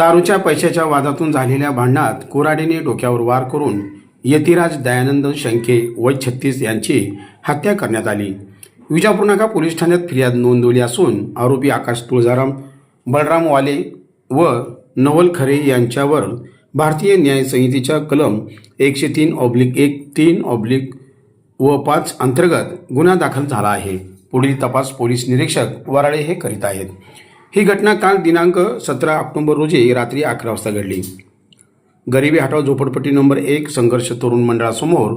दारूच्या पैशाच्या वादातून झालेल्या भांडणात कोराडीने डोक्यावर वार करून यतिराज दयानंद शंके वय छत्तीस यांची हत्या करण्यात आली. विजापूर नाका पोलीस ठाण्यात फिर्याद नोंदवली असून आरोपी आकाश तुळजाराम बलराम वाले व नवल खरे यांच्यावर भारतीय न्याय संहितेच्या कलम एकशे तीन ऑब्लिक एक तीन ऑब्लिक व पाच अंतर्गत गुन्हा दाखल झाला आहे. पुढील तपास पोलीस निरीक्षक वराळे हे करीत आहेत. ही घटना काल दिनांक सतरा ऑक्टोबर रोजी रात्री अकरा वाजता घडली. गरिबी हटाव झोपडपट्टी नंबर एक संघर्ष तरुण मंडळासमोर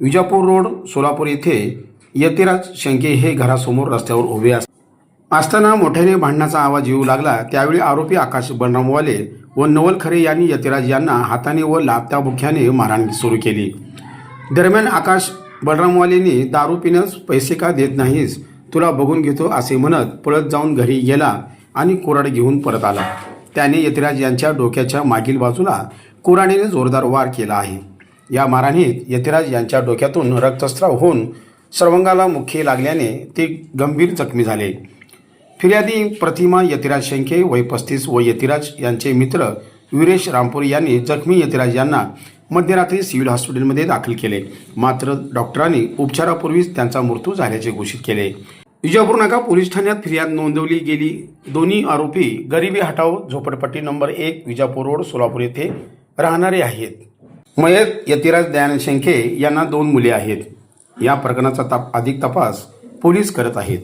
विजापूर रोड सोलापूर येथे यतिराज शंके हे घरासमोर रस्त्यावर उभे असताना मोठ्याने भांडणाचा आवाज येऊ लागला. त्यावेळी आरोपी आकाश बलरामवाले व नवल खरे यांनी यतिराज यांना हाताने व लात्याबुख्याने मारहाण सुरू केली. दरम्यान आकाश बलरामवालेंनी दारू पिण्यास पैसे का देत नाहीस? तुला बघून घेतो असे म्हणत पळत जाऊन घरी गेला. आणि कुराड घेऊन परत आला. त्याने यतिराज यांच्या डोक्याच्या मागील बाजूला कुराणीने जोरदार वार केला आहे. या मारहाणीत यतिराज यांच्या डोक्यातून रक्तस्राव होऊन सर्वंगाला मुख्य लागल्याने ते गंभीर जखमी झाले. फिर्यादी प्रतिमा यतिराज शेंके वय पस्तीस व यतिराज यांचे मित्र विरेश रामपुरी यांनी जखमी यतिराज यांना मध्यरात्री सिव्हिल हॉस्पिटलमध्ये दाखल केले. मात्र डॉक्टरांनी उपचारापूर्वीच त्यांचा मृत्यू झाल्याचे घोषित केले. विजापूर नाका पोलीस ठाण्यात फिर्याद नोंदवली गेली. दोन्ही आरोपी गरिबी हटाव झोपडपट्टी नंबर एक विजापूर रोड सोलापूर येथे राहणारे आहेत. मयत यतिराज दयानंद शेंके यांना दोन मुले आहेत. या प्रकरणाचा ताप अधिक तपास पोलीस करत आहेत.